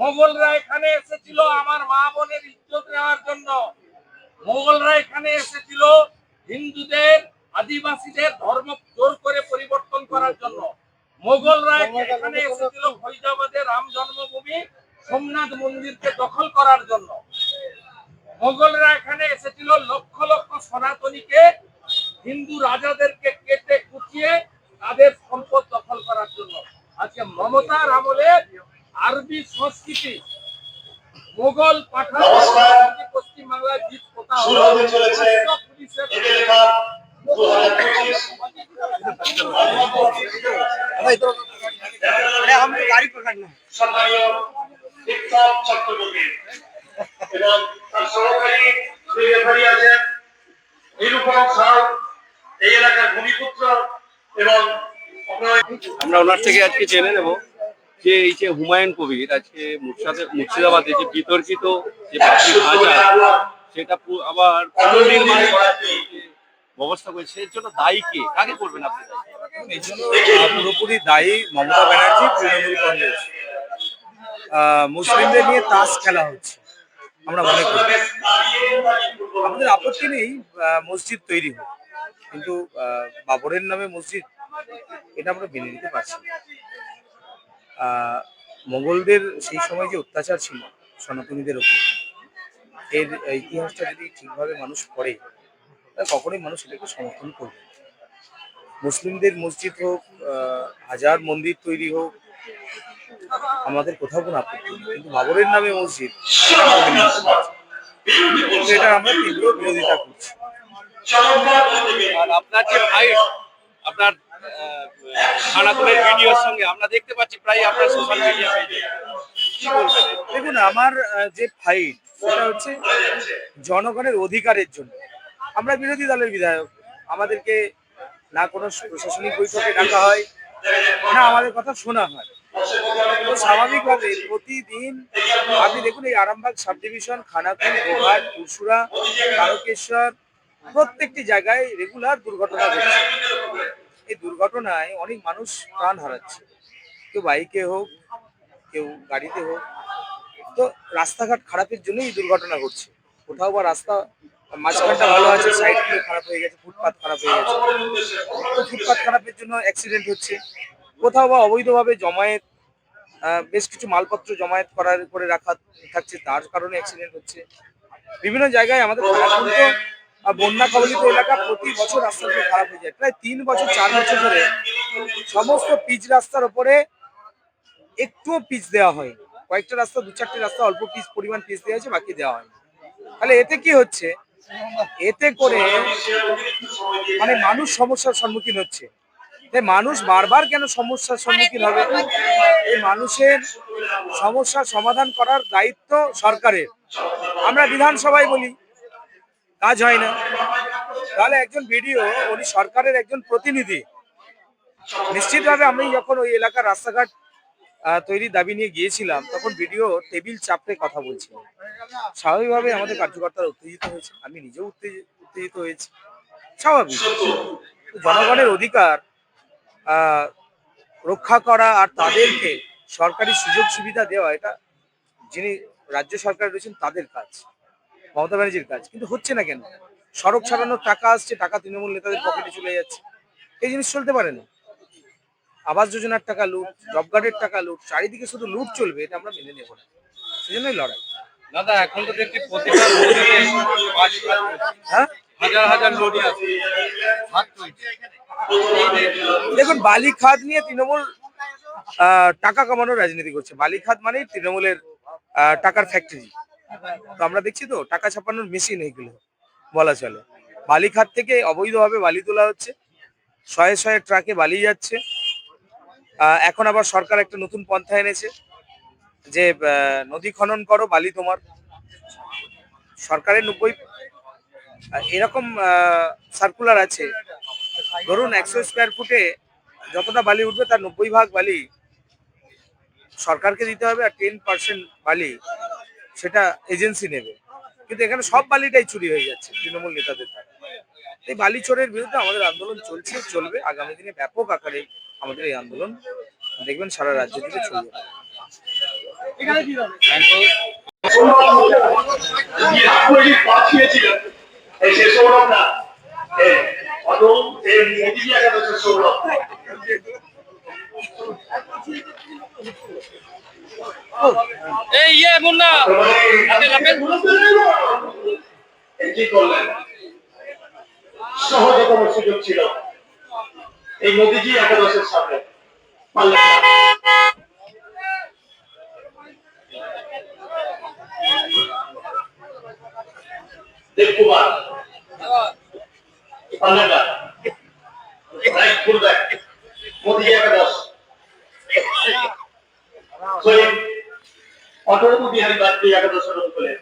মোগলরা এখানে এসেছিল আমার মা বোনের ইজ্জত নেওয়ার জন্য। মোগলরা এখানে এসেছিল হিন্দুদের, আদিবাসীদের ধর্ম জোর করে পরিবর্তন করার জন্য। মোগলরা এখানে এসেছিল ফৈজাবাদে রাম জন্মভূমি সোমনাথ মন্দিরকে দখল করার জন্য। মোগলরা এখানে এসেছিল লক্ষ সনাতনীকে হিন্দু রাজাদেরকে কেটে কুচিয়ে তাদের সম্পদ দখল করার জন্য আজকে মমতার আমলে আরবি সংস্কৃতি মোগল পাঠান নমস্কার। পশ্চিম বাংলায় জিত কোথাও আমরা ওনার থেকে আজকে জেনে নেব যে এই যে হুমায়ুন কবির, আজকে মুর্শিদাবাদে মুর্শিদাবাদে যে বিতর্কিত যে সেটা আবার পুনর্নির্মাণ ব্যবস্থা করেছে এর জন্য দায়ী কে? কাকে করবেন আপনি? পুরোপুরি দায়ী মমতা ব্যানার্জি, তৃণমূল কংগ্রেস। মুসলিমদের নিয়ে তাস খেলা হচ্ছে, আমরা মনে করি। আমাদের আপত্তি নেই মসজিদ তৈরি হোক। কিন্তু বাবরের নামে মসজিদ এটা আমরা মেনে নিতে পারছি মোগলদের সেই সময় যে অত্যাচার ছিল সনাতনীদের ওপর, এর ইতিহাসটা যদি ঠিকভাবে মানুষ পড়ে, তাহলে কখনোই মানুষ এটাকে সমর্থন করবে মুসলিমদের মসজিদ হোক হাজার মন্দির তৈরি হোক, আমাদের কোথাও কোনো আপত্তি কিন্তু বাবরের নামে মসজিদ এটা আমরা তীব্র বিরোধিতা করছি। আর আপনার যে ফাইট আপনার আহ, খানাতুলের ভিডিওর সঙ্গে আমরা দেখতে পাচ্ছি প্রায় আপনার সোশ্যাল মিডিয়া পেজে দেখুন আমার যে ফাইট সেটা হচ্ছে জনগণের অধিকারের জন্য। আমরা বিরোধী দলের বিধায়ক আমাদেরকে না কোনো প্রশাসনিক বৈঠকে ডাকা হয় না আমাদের কথা শোনা হয়। স্বাভাবিকভাবে প্রতিদিন আপনি দেখুন এই আরামবাগ সাব ডিভিশন খানাকুল গোঘাট পুরসুরা তারকেশ্বর প্রত্যেকটি জায়গায় রেগুলার দুর্ঘটনা ঘটছে। এই দুর্ঘটনায় অনেক মানুষ প্রাণ হারাচ্ছে। কেউ বাইকে হোক কেউ গাড়িতে হোক। তো রাস্তাঘাট খারাপের জন্যই এই দুর্ঘটনা ঘটছে। কোথাও বা রাস্তা মাঝখানটা ভালো আছে সাইডগুলো খারাপ হয়ে গেছে ফুটপাত খারাপ হয়ে গেছে। তো ফুটপাত খারাপের জন্য অ্যাক্সিডেন্ট হচ্ছে। কোথাও বা অবৈধভাবে জমায়েত বেশ কিছু মালপত্র জমায়েত করার করে রাখা থাকছে তার কারণে অ্যাক্সিডেন্ট হচ্ছে। বিভিন্ন জায়গায় আমাদের বন্যা কবলিত এলাকা প্রতি বছর রাস্তাগুলো খারাপ হয়ে যায়। প্রায় তিন বছর, চার বছর ধরে সমস্ত পিচ রাস্তার ওপরে একটুও পিচ দেওয়া হয় কয়েকটা রাস্তা, দু চারটে রাস্তা অল্প পিচ, পরিমাণ পিচ দেওয়া হয়েছে, বাকি দেওয়া হয় তাহলে এতে কি হচ্ছে? এতে করে মানে মানুষ সমস্যার সম্মুখীন হচ্ছে। মানুষ বারবার কেন সমস্যার সম্মুখীন হবে? এই মানুষের সমস্যার সমাধান করার দায়িত্ব সরকারের। আমরা বিধানসভায় বলি কাজ হয় না। তাহলে একজন বিডিও, উনি সরকারের একজন প্রতিনিধি। নিশ্চিতভাবে আমি যখন ওই এলাকার রাস্তাঘাট তৈরির দাবি নিয়ে গিয়েছিলাম, তখন ভিডিও টেবিল চাপড়ে কথা বলছিল। স্বাভাবিকভাবে আমাদের কার্যকর্তারা উত্তেজিত হয়েছে, আমি নিজেও উত্তেজি- উত্তেজিত হয়েছি। স্বাভাবিক। জনগণের অধিকার রক্ষা করা আর তাদেরকে সরকারি সুযোগ সুবিধা দেওয়া, এটা যিনি রাজ্য সরকার রয়েছেন, তাদের কাজ। মমতা ব্যানার্জির কাজ কিন্তু হচ্ছে না কেন? সড়ক ছাড়ানোর টাকা আসছে টাকা তৃণমূল নেতাদের পকেটে চলে যাচ্ছে। এই জিনিস চলতে পারে না। আবাস যোজনার টাকা লুট জব কার্ডের টাকা লুট চারিদিকে শুধু লুট চলবে এটা আমরা মেনে নেব না। সেজন্যই লড়াই। দাদা এখন তো দেখছি প্রতিটা। হ্যাঁ? হাজার হাজার আছে। দেখুন বালি খাত নিয়ে তৃণমূল আহ, টাকা কামানোর রাজনীতি করছে। বালি খাত মানেই তৃণমূলের টাকার ফ্যাক্টরি তো আমরা দেখছি তো, টাকা ছাপানোর মেশিন এইগুলো, বলা চলে। বালি খাত থেকে অবৈধভাবে বালি তোলা হচ্ছে, শয়ে শয়ে ট্রাকে বালি যাচ্ছে। এখন আবার সরকার একটা নতুন পন্থা এনেছে যে নদী খনন করো বালি তোমার। সরকারের নব্বই এরকম সার্কুলার আছে। ধরুন একশো স্কোয়ার ফুটে যতটা বালি উঠবে তার নব্বই ভাগ বালি সরকারকে দিতে হবে আর টেন পার্সেন্ট বালি সেটা এজেন্সি নেবে। কিন্তু এখানে সব বালিটাই চুরি হয়ে যাচ্ছে তৃণমূল নেতাদের দ্বারা। এই বালিচরের বিরুদ্ধে আমাদের আন্দোলন চলছে, চলবে। আগামী দিনে ব্যাপক আকারে আমাদের এই আন্দোলন দেখবেন সারা রাজ্য থেকে চলবে। এই ইয়ে মুন্না। কি করলেন। সহজতম সুযোগ ছিল। এই মোদিজি একাদশের সামনে। দেবকুমার। পারলেন না রাইট ফুল মোদিজি একাদশ। শহীদ অটল বিহারী বাজপেয়ী একাদশ রান করলেন